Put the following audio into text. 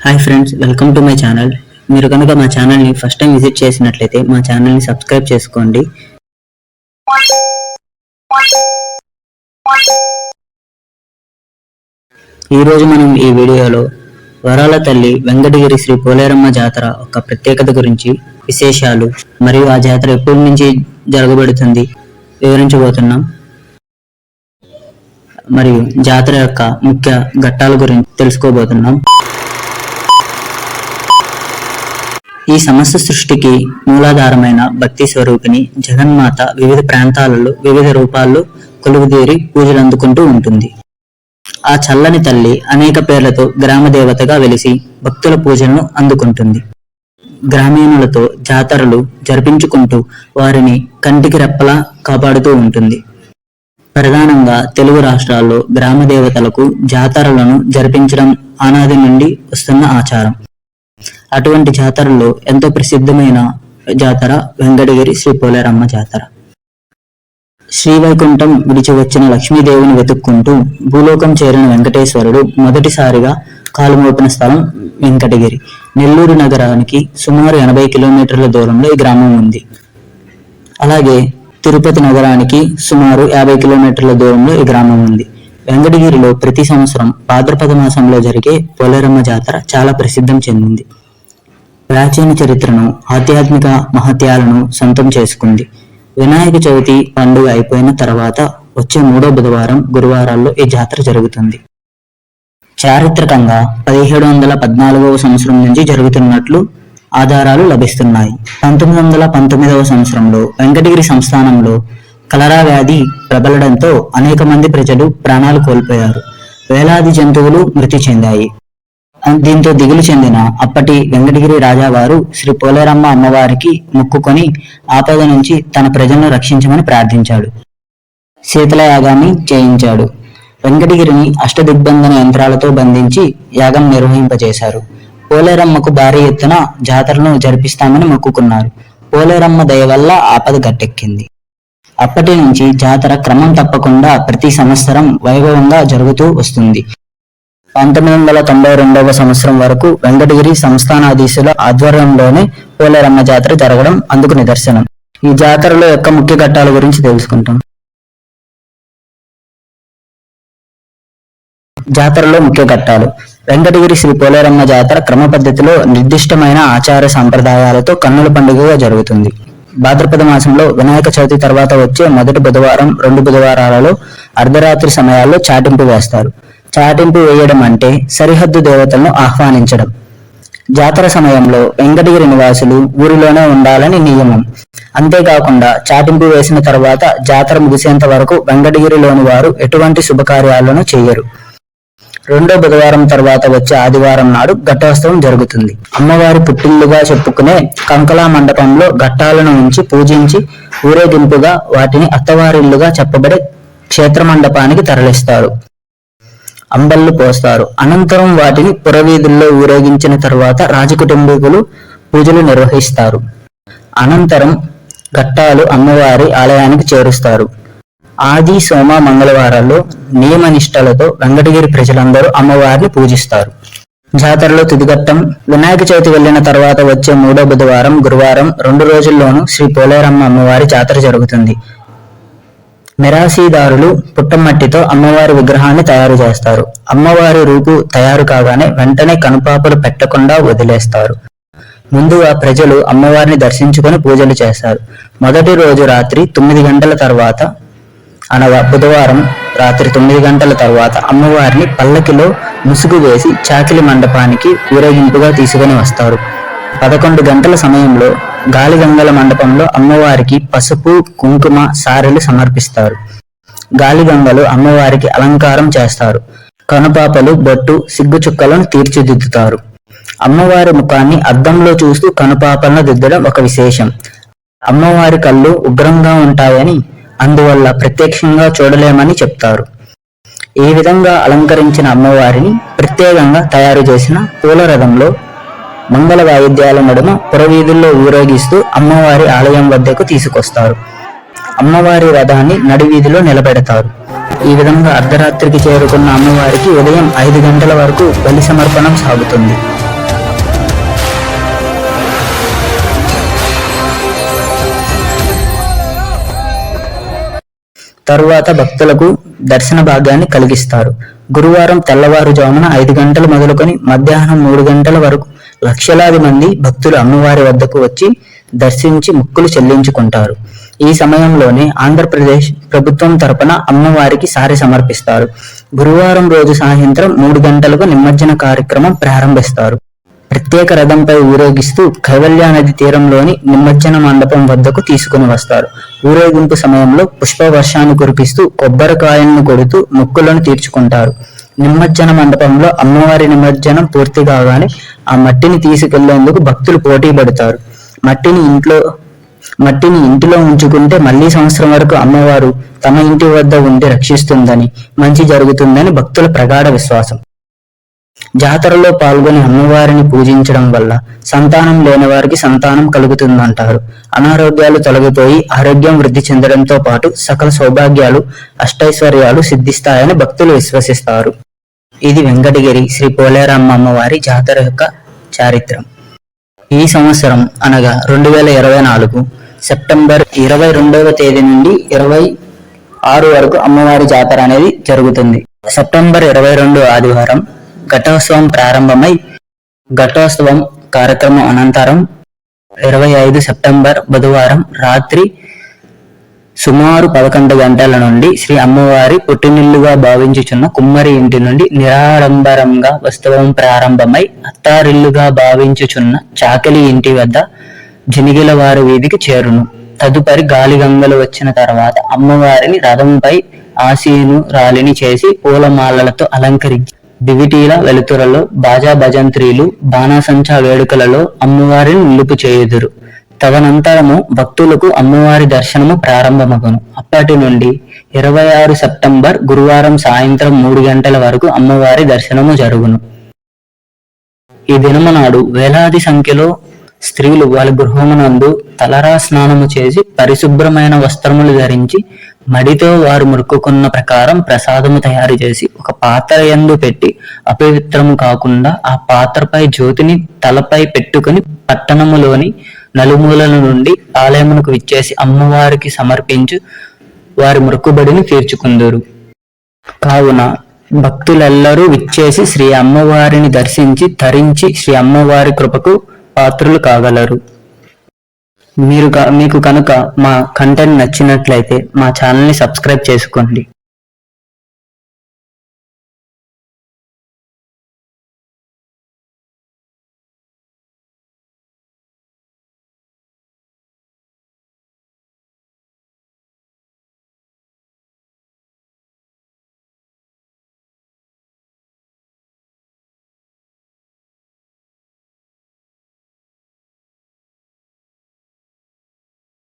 Hi friends welcome to my channel మీరు కనుక మా ఛానల్ని ఫస్ట్ టైం విజిట్ చేసినట్లయితే మా ఛానల్ని సబ్స్క్రైబ్ చేసుకోండి. ఈరోజు మనం ఈ వీడియోలో వరాల తల్లి వెంకటగిరి శ్రీ పోలేరమ్మ జాతర ఒక ప్రత్యేకత గురించి విశేషాలు మరియు ఆ జాతర ఎప్పటి నుంచి జరగబడుతుంది వివరించబోతున్నాం. మరియు జాతర యొక్క ముఖ్య ఘట్టాల గురించి తెలుసుకోబోతున్నాం. ఈ సమస్త సృష్టికి మూలాధారమైన భక్తి స్వరూపిణి జగన్మాత వివిధ ప్రాంతాలలో వివిధ రూపాల్లో కొలువుదీరి పూజలు అందుకుంటూ ఉంటుంది. ఆ చల్లని తల్లి అనేక పేర్లతో గ్రామ దేవతగా వెలిసి భక్తుల పూజలను అందుకుంటుంది. గ్రామీణులతో జాతరలు జరిపించుకుంటూ వారిని కంటికి రెప్పలా కాపాడుతూ ఉంటుంది. ప్రధానంగా తెలుగు రాష్ట్రాల్లో గ్రామ దేవతలకు జాతరలను జరిపించడం ఆనాది నుండి వస్తున్న ఆచారం. అటువంటి జాతరలో ఎంతో ప్రసిద్ధమైన జాతర వెంకటగిరి శ్రీ పోలేరమ్మ జాతర. శ్రీవైకుంఠం విడిచి వచ్చిన లక్ష్మీదేవిని వెతుక్కుంటూ భూలోకం చేరిన వెంకటేశ్వరుడు మొదటిసారిగా కాలు మోపిన స్థలం వెంకటగిరి. నెల్లూరు నగరానికి సుమారు ఎనభై కిలోమీటర్ల దూరంలో ఈ గ్రామం ఉంది. అలాగే తిరుపతి నగరానికి సుమారు యాభై కిలోమీటర్ల దూరంలో ఈ గ్రామం ఉంది. వెంకటగిరిలో ప్రతి సంవత్సరం భాద్రపద మాసంలో జరిగే పోలేరమ్మ జాతర చాలా ప్రసిద్ధం చెందింది. ప్రాచీన చరిత్రను ఆధ్యాత్మిక మహత్యాలను సొంతం చేసుకుంది. వినాయక చవితి పండుగ అయిపోయిన తర్వాత వచ్చే మూడో బుధవారం గురువారాల్లో ఈ జాతర జరుగుతుంది. చారిత్రకంగా పదిహేడు వందల పద్నాలుగవ సంవత్సరం నుంచి జరుగుతున్నట్లు ఆధారాలు లభిస్తున్నాయి. పంతొమ్మిది వందల పంతొమ్మిదవ సంవత్సరంలో వెంకటగిరి సంస్థానంలో కలరా వ్యాధి ప్రబలడంతో అనేక మంది ప్రజలు ప్రాణాలు కోల్పోయారు. వేలాది జంతువులు మృతి చెందాయి. దీంతో దిగులు చెందిన అప్పటి వెంకటగిరి రాజావారు శ్రీ పోలేరమ్మ అమ్మవారికి మొక్కుకొని ఆపద నుంచి తన ప్రజలను రక్షించమని ప్రార్థించాడు. శీతల యాగాన్ని చేయించాడు. వెంకటగిరిని అష్టదిగ్బంధన యంత్రాలతో బంధించి యాగం నిర్వహింపజేశారు. పోలేరమ్మకు భారీ ఎత్తున జాతరను జరిపిస్తామని మొక్కుకున్నారు. పోలేరమ్మ దయ వల్ల ఆపద గట్టెక్కింది. అప్పటి నుంచి జాతర క్రమం తప్పకుండా ప్రతి సంవత్సరం వైభవంగా జరుగుతూ వస్తుంది. పంతొమ్మిది వందల తొంభై రెండవ సంవత్సరం వరకు వెంకటగిరి సంస్థానాధీశుల ఆధ్వర్యంలోనే పోలేరమ్మ జాతర జరగడం అందుకు నిదర్శనం. ఈ జాతరలో యొక్క ముఖ్య ఘట్టాల గురించి తెలుసుకుంటాం. జాతరలో ముఖ్య ఘట్టాలు. వెంకటగిరి శ్రీ పోలేరమ్మ జాతర క్రమ పద్ధతిలో నిర్దిష్టమైన ఆచార సంప్రదాయాలతో కన్నుల పండుగగా జరుగుతుంది. భాద్రపద మాసంలో వినాయక చవితి తర్వాత వచ్చే మొదటి బుధవారం రెండు బుధవారాలలో అర్ధరాత్రి సమయాల్లో చాటింపు వేస్తారు. చాటింపు వేయడం అంటే సరిహద్దు దేవతలను ఆహ్వానించడం. జాతర సమయంలో వెంకటగిరి నివాసులు ఊరిలోనే ఉండాలని నియమం. అంతేకాకుండా చాటింపు వేసిన తర్వాత జాతర ముగిసేంత వరకు వెంకటగిరిలోని వారు ఎటువంటి శుభకార్యాలను చేయరు. రెండో బుధవారం తర్వాత వచ్చే ఆదివారం నాడు ఘటోత్సవం జరుగుతుంది. అమ్మవారి పుట్టిల్లుగా చెప్పుకునే కంకలా మండపంలో ఘట్టాలను ఉంచి పూజించి ఊరేగింపుగా వాటిని అత్తవారిల్లుగా చెప్పబడే క్షేత్ర మండపానికి తరలిస్తారు. అంబళ్ళు పోస్తారు. అనంతరం వాటిని పురవీధుల్లో ఊరేగించిన తర్వాత రాజకుటుంబీకులు పూజలు నిర్వహిస్తారు. అనంతరం ఘట్టాలు అమ్మవారి ఆలయానికి చేరుస్తారు. ఆది సోమ మంగళవారాల్లో నియమ నిష్టలతో వెంకటగిరి ప్రజలందరూ అమ్మవారిని పూజిస్తారు. జాతరలో తుదిగట్టం వినాయక చవితి వెళ్ళిన తర్వాత వచ్చే మూడో బుధవారం గురువారం రెండు రోజుల్లోనూ శ్రీ పోలేరమ్మ అమ్మవారి జాతర జరుగుతుంది. మిరాసీదారులు పుట్టమట్టితో అమ్మవారి విగ్రహాన్ని తయారు చేస్తారు. అమ్మవారి రూపు తయారు కాగానే వెంటనే కనుపాపలు పెట్టకుండా వదిలేస్తారు. ముందుగా ప్రజలు అమ్మవారిని దర్శించుకొని పూజలు చేస్తారు. మొదటి రోజు రాత్రి తొమ్మిది గంటల తర్వాత అనగా బుధవారం రాత్రి తొమ్మిది గంటల తర్వాత అమ్మవారిని పల్లకిలో ముసుగు వేసి చాకిలి మండపానికి ఊరేగింపుగా తీసుకుని వస్తారు. పదకొండు గంటల సమయంలో గాలిగంగల మండపంలో అమ్మవారికి పసుపు కుంకుమ సారెలు సమర్పిస్తారు. గాలిగంగలు అమ్మవారికి అలంకారం చేస్తారు. కనుపాపలు బొట్టు సిగ్గుచుక్కలను తీర్చిదిద్దుతారు. అమ్మవారి ముఖాన్ని అద్దంలో చూస్తూ కనుపాపలను దిద్దడం ఒక విశేషం. అమ్మవారి కళ్ళు ఉగ్రంగా ఉంటాయని అందువల్ల ప్రత్యక్షంగా చూడలేమని చెప్తారు. ఈ విధంగా అలంకరించిన అమ్మవారిని ప్రత్యేకంగా తయారు చేసిన పూల రథంలో మంగళ వాయిద్యాల నడుమ పురవీధుల్లో ఊరేగిస్తూ అమ్మవారి ఆలయం వద్దకు తీసుకొస్తారు. అమ్మవారి రథాన్ని నడివీధిలో నిలబెడతారు. ఈ విధంగా అర్ధరాత్రికి చేరుకున్న అమ్మవారికి ఉదయం ఐదు గంటల వరకు బలి సమర్పణం సాగుతుంది. తరువాత భక్తులకు దర్శన భాగ్యాన్ని కలిగిస్తారు. గురువారం తెల్లవారుజామున ఐదు గంటలు మొదలుకొని మధ్యాహ్నం మూడు గంటల వరకు లక్షలాది మంది భక్తులు అమ్మవారి వద్దకు వచ్చి దర్శించి మొక్కులు చెల్లించుకుంటారు. ఈ సమయంలోనే ఆంధ్రప్రదేశ్ ప్రభుత్వం తరపున అమ్మవారికి సారి సమర్పిస్తారు. గురువారం రోజు సాయంత్రం మూడు గంటలకు నిమజ్జన కార్యక్రమం ప్రారంభిస్తారు. ప్రత్యేక రథంపై ఊరేగిస్తూ కైవల్యా నది తీరంలోని నిమజ్జన మండపం వద్దకు తీసుకుని వస్తారు. ఊరేగింపు సమయంలో పుష్ప వర్షాన్ని కురిపిస్తూ కొబ్బరికాయలను కొడుతూ మొక్కులను తీర్చుకుంటారు. నిమజ్జన మండపంలో అమ్మవారి నిమజ్జనం పూర్తి కాగానే ఆ మట్టిని తీసుకెళ్ళేందుకు భక్తులు పోటీ పడతారు. మట్టిని ఇంట్లో మట్టిని ఇంటిలో ఉంచుకుంటే మళ్ళీ సంవత్సరం వరకు అమ్మవారు తమ ఇంటి వద్ద ఉండి రక్షిస్తుందని మంచి జరుగుతుందని భక్తుల ప్రగాఢ విశ్వాసం. జాతరలో పాల్గొని అమ్మవారిని పూజించడం వల్ల సంతానం లేని వారికి సంతానం కలుగుతుందంటారు. అనారోగ్యాలు తొలగిపోయి ఆరోగ్యం వృద్ధి చెందడంతో పాటు సకల సౌభాగ్యాలు అష్టైశ్వర్యాలు సిద్ధిస్తాయని భక్తులు విశ్వసిస్తారు. ఇది వెంకటగిరి శ్రీ పోలేరమ్మ అమ్మవారి జాతర యొక్క చారిత్రం. ఈ సంవత్సరం అనగా రెండు వేల ఇరవై నాలుగు సెప్టెంబర్ ఇరవై రెండవ తేదీ నుండి ఇరవై ఆరు వరకు అమ్మవారి జాతర అనేది జరుగుతుంది. సెప్టెంబర్ ఇరవై రెండు ఆదివారం ఘటోత్సవం ప్రారంభమై ఘటోత్సవం కార్యక్రమం అనంతరం ఇరవై ఐదు సెప్టెంబర్ బుధవారం రాత్రి సుమారు పదకొండు గంటల నుండి శ్రీ అమ్మవారి పుట్టినిల్లుగా భావించుచున్న కుమ్మరి ఇంటి నుండి నిరాడంబరంగా ఉత్సవం ప్రారంభమై అత్తారిల్లుగా భావించుచున్న చాకలి ఇంటి వద్ద జనిగిల వారి వీధికి చేరును. తదుపరి గాలిగంగలు వచ్చిన తర్వాత అమ్మవారిని రథంపై ఆసీను రాలిని చేసి పూలమాలలతో అలంకరించి దివిటీల వెలుతురలో బాజా భజంత్రీలు బాణాసంచా వేడుకలలో అమ్మవారిని నిలుపు చేయుదురు. తదనంతరము భక్తులకు అమ్మవారి దర్శనము ప్రారంభమగును. అప్పటి నుండి ఇరవై ఆరు సెప్టెంబర్ గురువారం సాయంత్రం మూడు గంటల వరకు అమ్మవారి దర్శనము జరుగును. ఈ దినము నాడు వేలాది సంఖ్యలో స్త్రీలు వాళ్ళ గృహమునందు తలరా స్నానము చేసి పరిశుభ్రమైన వస్త్రములు ధరించి మడితో వారు మురుక్కున్న ప్రకారం ప్రసాదము తయారు చేసి ఒక పాత్ర యందు పెట్టి అపవిత్రము కాకుండా ఆ పాత్రపై జ్యోతిని తలపై పెట్టుకుని పట్టణములోని నలుమూలల నుండి ఆలయమునకు విచ్చేసి అమ్మవారికి సమర్పించు వారి మొక్కుబడిని తీర్చుకుందరు. కావున భక్తులెల్లరూ విచ్చేసి శ్రీ అమ్మవారిని దర్శించి తరించి శ్రీ అమ్మవారి కృపకు పాత్రులు కాగలరు. మీరు మీకు కనుక మా కంటెంట్ నచ్చినట్లయితే మా ఛానల్ని సబ్స్క్రైబ్ చేసుకోండి.